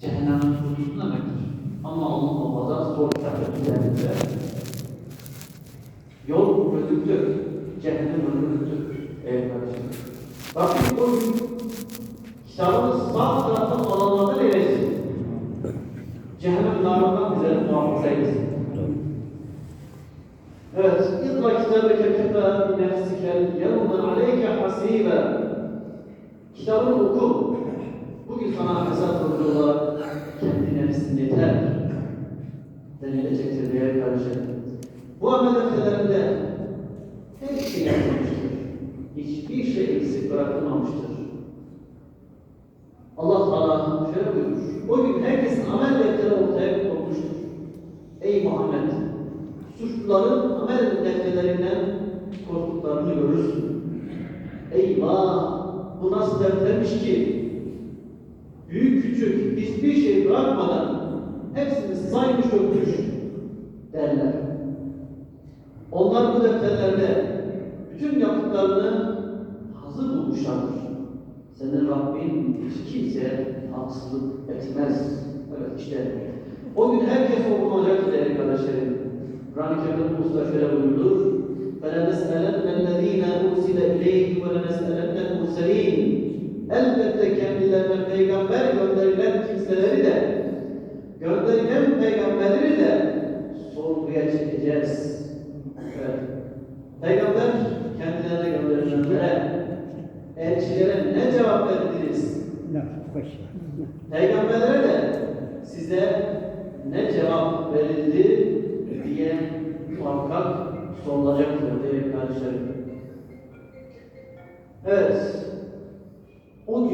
cehennemin hududu demektir. Ama onun babada sol tarafı üzerinde yol rüzüktür. Cehennem rüzüktür. Evet kardeşim. Rabbim o gün kitabımız sağ taraftan alanlardan eylesin. Cehennem narından bize muhafaza eylesin. Evet. İzla kitabeke kefa nefsikel yevmen aleyke hasibe. Kitabını oku. Bugün sana sorucu olarak kendi nefsin yeter. Denilecektir diye kardeşim. Bu amel defterlerinde her şey yazılmıştır. Hiçbir şey eksik bırakılmamıştır. Allah Teala şöyle buyurmuş. O gün herkesin amel defteri ortaya konmuştur. Ey Muhammed! Suçluların amel defterlerinden korktuklarını görürsün. Eyvah! Bu nasıl deftermiş ki? Büyük küçük hiçbir şey bırakmadan hepsini saymış dökmüş derler. Onlar bu defterlerde bütün yaptıklarını hazır bulmuşlardır. Senin Rabbin hiç kimseye haksızlık etmez. Evet işte o gün herkes okunacaktır değerli kardeşlerim. Kur'an-ı Kerim'de bu usta şöyle buyurulur. فَلَنَسْأَلَنَّ الَّذ۪ينَ اُرْسِلَ اِلَيْهِ وَلَنَسْأَلَنَّ الْمُرْسَل۪ينَ Elbette kendilerine peygamber gönderilen kimseleri de gönderilen peygamberleri de sorguya çekeceğiz. Evet. Peygamber kendilerine gönderilenlere elçilere ne cevap verdiniz? Peygamberlere de size ne cevap verildi diye muhakkak sorulacaktır değerli kardeşlerim. Evet.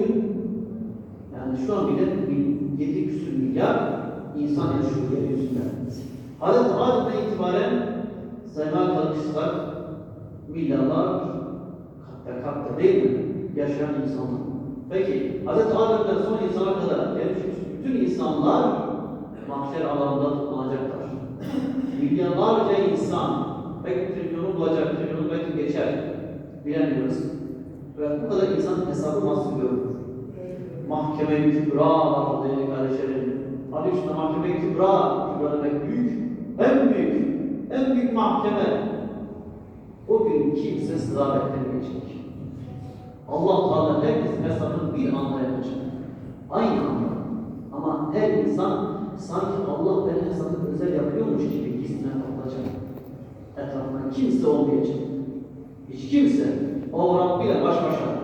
O gün yani şu an bile bir yedi küsur milyar insan yaşıyor yeryüzünde. Hazreti Adem'den itibaren saymaya kalkışsak milyarlar katta katta değil mi? Yaşayan insanlar. Peki Hazreti Adem'den son insana kadar gelmiş bütün insanlar mahşer alanında toplanacaklar. Milyarlarca insan belki trilyonu bulacak, trilyonu belki geçer. Bilemiyoruz. Ve bu kadar insan hesabı nasıl görülür? Mahkeme-i Kübra var değerli kardeşlerim. Adı üstünde Mahkeme-i Kübra, Kübra demek büyük, en büyük, en büyük mahkeme. O gün kimse sıra beklemeyecek. Allah Teala herkesin hesabını bir anda yapacak. Aynı anda. Ama her insan sanki Allah benim hesabımı özel yapıyormuş gibi hissine kapılacak. Etrafında kimse olmayacak. Hiç kimse. O Rabbiyle baş başa.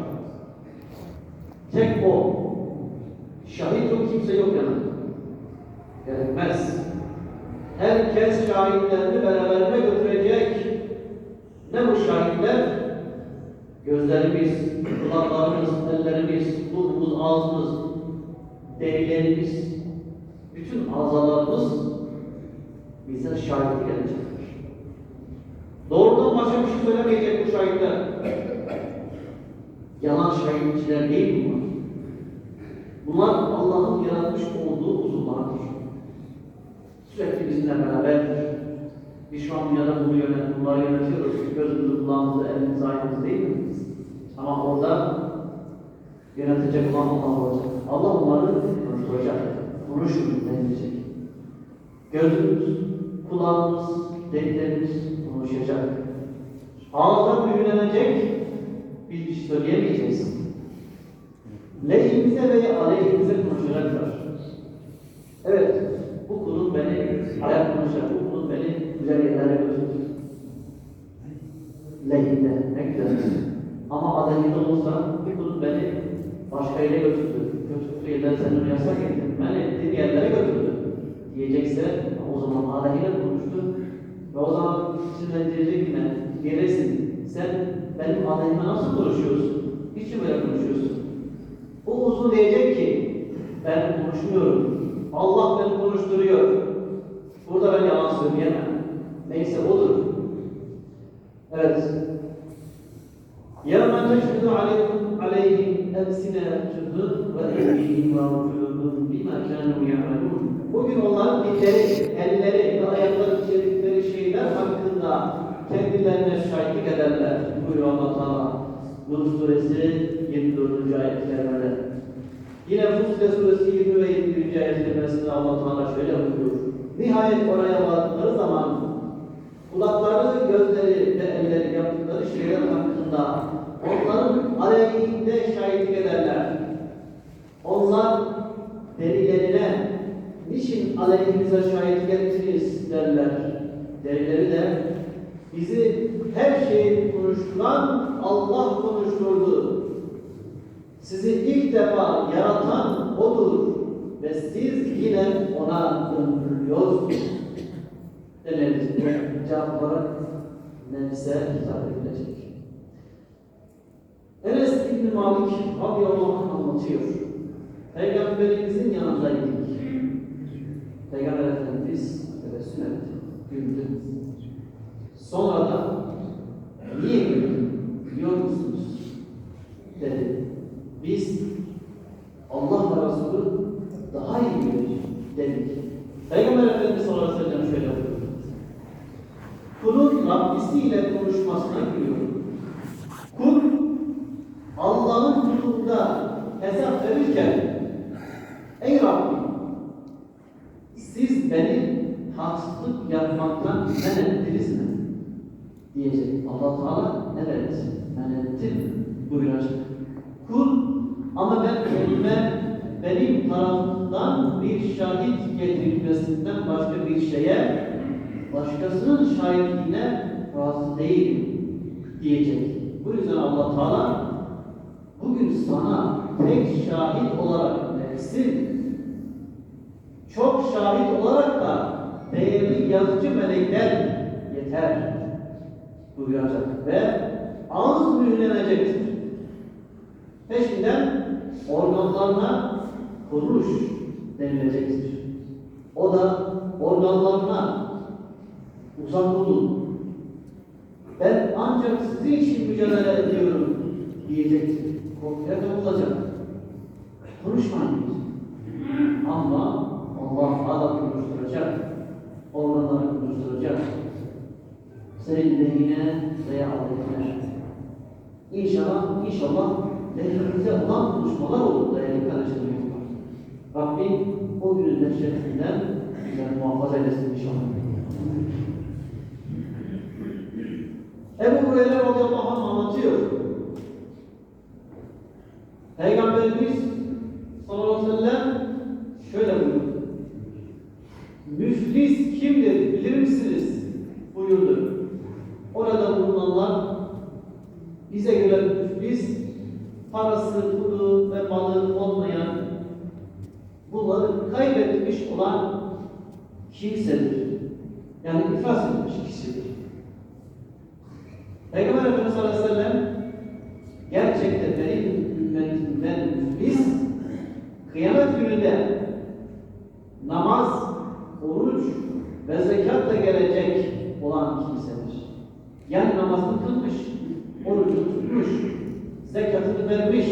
Tek o. Şahit yok, kimse yok yanında. Gerekmez. Herkes şahitlerini beraberine götürecek. Ne bu şahitler? Gözlerimiz, kulaklarımız, ellerimiz, burnumuz, ağzımız, derilerimiz, bütün azalarımız bize şahit gelecektir. Doğrudan başka bir şey söylemeyecek bu şahitler. Yalan şahitçiler değil bunlar. Bunlar Allah'ın yaratmış olduğu uzuvlardır. Sürekli bizimle beraberdir. Biz şu an dünyada bunu yönet, bunları yönetiyoruz. Gözümüzü, kulağımızı, elimizi, ayağımızı değil mi? Ama orada yönetecek olan Allah olacak. Allah onları konuşturacak. Konuşun denilecek. Gözümüz, kulağımız, deliklerimiz konuşacak. Ağızlar büyülenecek. Biz şey söyleyemeyeceğiz. Lehimize ve aleyhimize konuşacaklar. Evet, bu kulun beni ayak konuşacak, bu kulun beni güzel yerlere götürdü. Lehinde, ne güzel. Ama aleyhinde olursa bu kulun beni başka yere götürdü. Götürdüğü yerden senin yasak ettin, beni ettiğin yerlere götürdü. Diyecekse o zaman aleyhine konuştu. Ve o zaman içinden diyecek yine, gelesin, sen benim aleyhime nasıl konuşuyorsun? Niçin böyle konuşuyorsun? O uzun diyecek ki ben konuşmuyorum. Allah beni konuşturuyor. Burada ben yalan söyleyemem. Neyse odur. Evet. يَوْمَ تَشْهِدُ عَلَيْكُمْ عَلَيْهِمْ اَبْسِنَاتُهُمْ وَاَيْدِهِمْ وَاَرْجُلُهُمْ بِمَا كَانُوا يَعْمَلُونَ Bugün onların dilleri, elleri ve ayakları içerdikleri şeyler hakkında kendilerine şahitlik ederler. Buyuruyor Allah-u Teala. Nur Suresi 24. ayet-i Yine Fussilet suresi 20 ve 21. 11. ayet kerimesinde Allah Teala şöyle buyuruyor. Nihayet oraya vardıkları zaman kulakları, gözleri ve elleri yaptıkları şeyler hakkında onların aleyhinde şahitlik ederler. Onlar derilerine niçin aleyhimize şahitlik ettiniz derler. Derileri de bizi her şeyi konuşturan Allah konuşturdu. Sizi ilk defa yaratan O'dur ve siz yine O'na döndürülüyorsunuz. Deneriz. Cevap olarak nefse hitap edilecek. Enes İbni Malik radıyallahu anh anlatıyor. Peygamberimizin yanındaydık. Peygamber Efendimiz tebessüm etti, güldü. Sonra da niye güldün biliyor musunuz? Dedi. Biz Allah ve Resulü daha iyi bilir dedik. Peygamber Efendimiz sallallahu aleyhi ve sellem şöyle buyurdu. Kulun Rabbisiyle konuşmasına gülüyor. Kul Allah'ın huzurunda hesap verirken Ey Rabbim siz beni haksızlık yapmaktan men ettiniz mi? Diyecek. Allah Teala evet men ettim buyuracak. Kul ama ben kendime benim tarafından bir şahit getirilmesinden başka bir şeye başkasının şahitliğine razı değilim diyecek. Bu yüzden Allah Teala bugün sana tek şahit olarak nefsin, çok şahit olarak da değerli yazıcı melekler yeter buyuracak ve ağız mühürlenecektir. Peşinden organlarına konuş denilecektir. O da organlarına uzak olun. Ancak sizin için mücadele ediyorum diyecektir. Korkuya kapılacak. Konuşmayın. Ama Allah hala konuşturacak. Organları konuşturacak. Senin lehine veya aleyhine. İnşallah, inşallah lehimize olan konuşmalar olur değerli kardeşlerim. Rabbim o günün dehşetinden bizi muhafaza eylesin inşallah. Ebu Hureyre radıyallahu anh anlatıyor. Peygamberimiz sallallahu aleyhi ve sellem şöyle buyurdu. Müflis kimdir bilir misiniz? buyurdu. Orada bulunanlar bize göre müflis parası, pulu ve malı olmayan bunları kaybetmiş olan kimsedir. Yani iflas etmiş kişidir. Peygamber Efendimiz sallallahu aleyhi ve sellem gerçekten benim ümmetimden müflis kıyamet gününde namaz, oruç ve zekatla gelecek olan kimsedir. Yani namazını kılmış, orucunu tutmuş, zekatını vermiş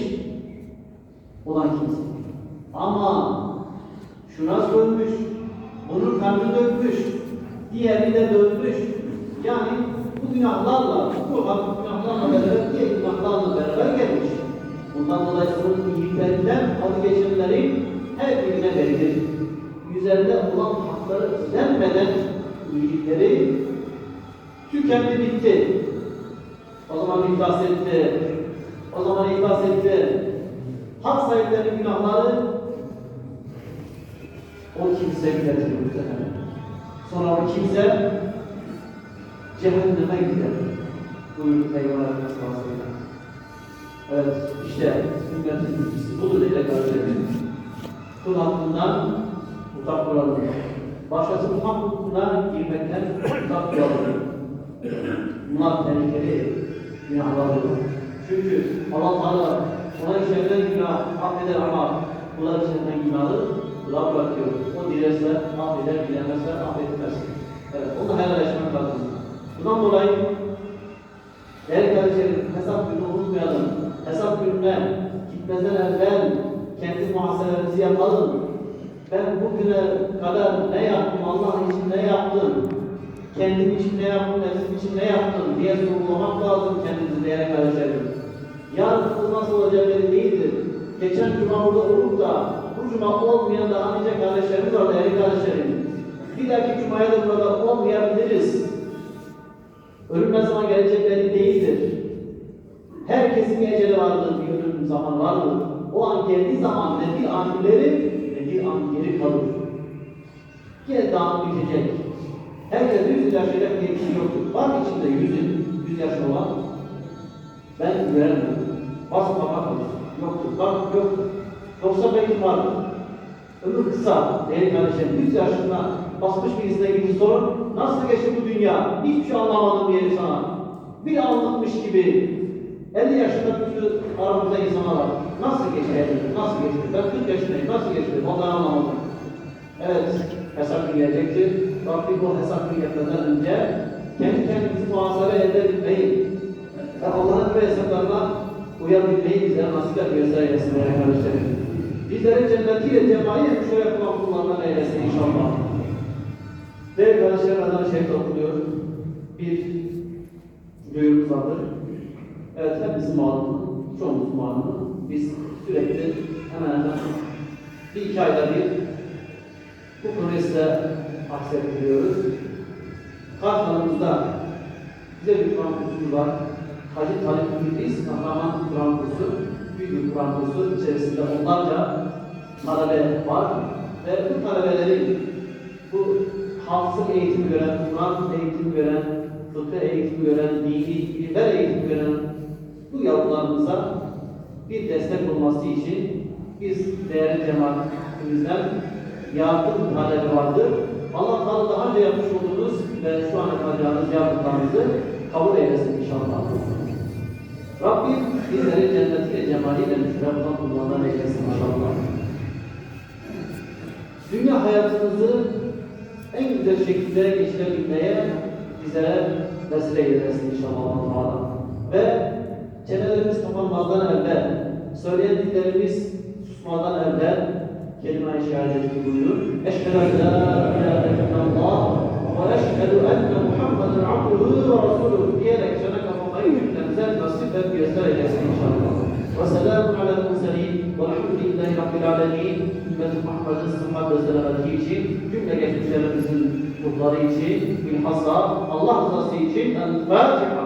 olan kimse. Ama şuna sövmüş, bunun kanını dökmüş, diğerini de dövmüş. Yani günahlarla, bu günahlarla beraber, diğer günahlarla beraber gelmiş. Bundan dolayı onun iyiliklerinden vazgeçenlerin her birine verilir. Üzerinde olan hakları ödenmeden iyilikleri tükendi bitti. O zaman iflas etti. O zaman iflas etti. Hak sahiplerinin günahları o kimse muhtemelen. Sonra o kimse cehenneme gider. Buyurdu Peygamber Efendimiz sallallahu aleyhi ve sellem. Evet, işte ümmetin bilgisi budur ile kardeşlerim. Kul hakkından uzak duralım. Başkasının hakkına girmekten uzak duralım. Bunlar tehlikeli günahlardır. Çünkü Allah Teala ona işlenen günah affeder ama kula işlenen günahı kula bırakıyor. O dilerse affeder, dilemezse affetmez. Evet, onu helalleşmek lazım. Bundan dolayı değerli kardeşlerim hesap günü unutmayalım. Hesap gününe gitmeden evvel kendi muhasebemizi yapalım. Ben bugüne kadar ne yaptım, Allah için ne yaptım, kendim için ne yaptım, nefsim için ne yaptım diye sorgulamak lazım kendimizi değerli kardeşlerim. Yarın nasıl olacak belli değildir. Geçen cuma orada olup da bu cuma olmayan daha nice kardeşlerimiz var değerli kardeşlerim. Bir dahaki cumaya da burada olmayabiliriz. Ölüm ne zaman gelecek değildir. Herkesin bir eceli vardır, bir ölüm zaman vardır. O an geldiği zaman ne bir an ileri ne bir an geri kalır. Yine dağın bitecek. Herkes yüz yaşayacak diye bir şey yoktur. Var içinde yüzün, yüz yaşlı olan? Ben göremiyorum. Basma bakmış. Yoktur. Bak yoktur. Yoksa belki vardır. Ömür kısa. Değerli kardeşlerim, 100 yaşında basmış birisine gibi sorun. Nasıl geçti bu dünya? Hiçbir şey anlamadım diye sana. Bir anlatmış gibi 50 yaşında sürü aramızda insanlar var. Nasıl geçti? Nasıl geçti? Ben 40 yaşındayım. Nasıl geçti? Onları anlamadım. Evet, hesap gelecektir. Rabbim o hesap gelmeden önce kendi kendimizi muhasebe edebilmeyi ve Allah'ın bu hesaplarına uyabilmeyi bizlere nasip et göster eylesin kardeşlerim. Bizleri cennetiyle cemaliyle şöyle yapılan kullarından eylesin inşallah. Değerli kardeşlerim, ezan-ı şerif okunuyor. Bir duyurumuz vardır. Evet, hepimiz malum, çoğumuz malum. Biz sürekli hemen hemen bir iki ayda bir bu konuyu size aksettiriyoruz. Kartlarımızda bize bir Kur'an kursumuz var. Hacı Talip Müdris Kahraman Kur'an kursu. Büyük bir Kur'an kursu. içerisinde onlarca talebe var. Ve bu talebelerin hafızlık eğitimi gören, Kur'an eğitimi gören, fıkıh eğitimi gören, dini ilimler eğitimi gören bu yavrularımıza bir destek olması için biz değerli cemaatimizden yardım talebi vardır. Allah Teala daha önce yapmış olduğunuz ve şu an yapacağınız yardımlarınızı kabul eylesin inşallah. Rabbim bizleri cennetiyle cemaliyle müşterek kullarından eylesin inşallah. Dünya hayatımızı şekilde geçirebilmeye bize vesile eylesin inşallah Allah Teala. Ve çenelerimiz kapanmazdan evvel, söyleyen dillerimiz susmadan evvel kelime-i şehadeti buyurur. Eşhedü en la ilahe illallah ve eşhedü enne Muhammeden abduhu ve resuluhu diyerek cana kapamayı cümlemize nasip et göster eylesin inşallah. Ve selamun alel murselin velhamdülillahi rabbil alemin. Ümmeti Muhammed'in sıhhat ve için, cümle geçmişlerimizin مقدريتي من حصة الله حصة سيتي الفاتحة